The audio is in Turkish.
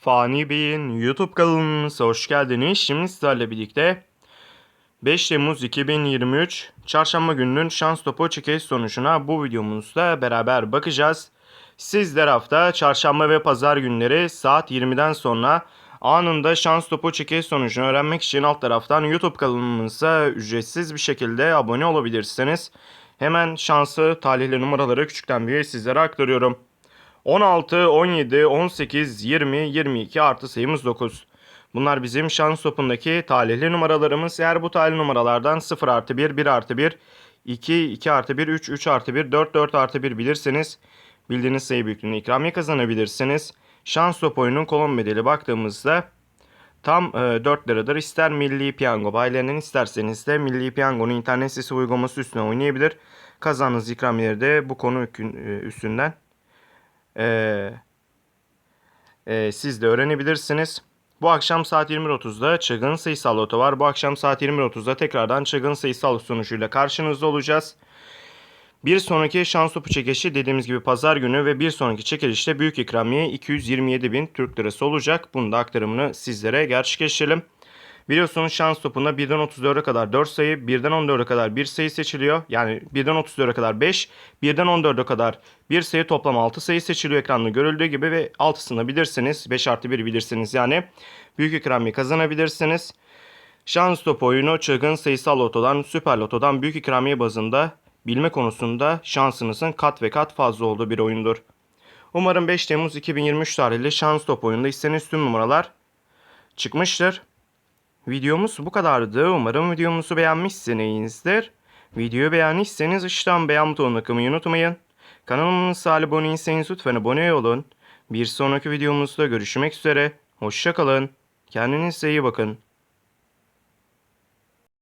Fani Bey'in YouTube kanalımıza hoş geldiniz. Şimdi sizlerle birlikte 5 Temmuz 2023 Çarşamba gününün şans topu çekiliş sonucuna bu videomuzda beraber bakacağız. Sizler hafta çarşamba ve pazar günleri saat 20'den sonra anında şans topu çekiliş sonucunu öğrenmek için alt taraftan YouTube kanalımıza ücretsiz bir şekilde abone olabilirsiniz. Hemen şansı talihli numaraları küçükten büyüğe sizlere aktarıyorum. 16, 17, 18, 20, 22 artı sayımız 9. Bunlar bizim şans topundaki talihli numaralarımız. Eğer bu talihli numaralardan 0 artı 1, 1 artı 1, 2, 2 artı 1, 3, 3 artı 1, 4, 4 artı 1 bilirseniz bildiğiniz sayı büyüklüğünde ikramiye kazanabilirsiniz. Şans top oyunun kolon bedeli baktığımızda tam e, 4 liradır. İster Milli Piyango bayilerinin isterseniz de Milli Piyango'nun internet sitesi uygulaması üstüne oynayabilir. Kazandığınız ikramiyeleri de bu konu e, üstünden ee, e, siz de öğrenebilirsiniz. Bu akşam saat 21.30'da Çılgın Sayısal Loto var. Bu akşam saat 21.30'da tekrardan Çılgın Sayısal sonucuyla karşınızda olacağız. Bir sonraki şans topu çekilişi dediğimiz gibi pazar günü ve bir sonraki çekilişte büyük ikramiye 227 bin Türk lirası olacak. Bunun da aktarımını sizlere gerçekleştirelim. Biliyorsunuz şans topunda 1'den 34'e kadar 4 sayı, 1'den 14'e kadar 1 sayı seçiliyor. Yani 1'den 34'e kadar 5, 1'den 14'e kadar 1 sayı toplam 6 sayı seçiliyor ekranda görüldüğü gibi ve 6'sını bilirseniz 5 artı 1 bilirsiniz yani büyük ikramiye kazanabilirsiniz. Şans topu oyunu çılgın sayısal lotodan, süper lotodan büyük ikramiye bazında bilme konusunda şansınızın kat ve kat fazla olduğu bir oyundur. Umarım 5 Temmuz 2023 tarihli şans top oyununda istediğiniz tüm numaralar çıkmıştır. Videomuz bu kadardı. Umarım videomuzu beğenmişsinizdir. Videoyu beğendiyseniz aşağıdan beğen butonuna kılmayı unutmayın. Kanalımıza abone değilseniz lütfen abone olun. Bir sonraki videomuzda görüşmek üzere. Hoşçakalın. Kendinize iyi bakın.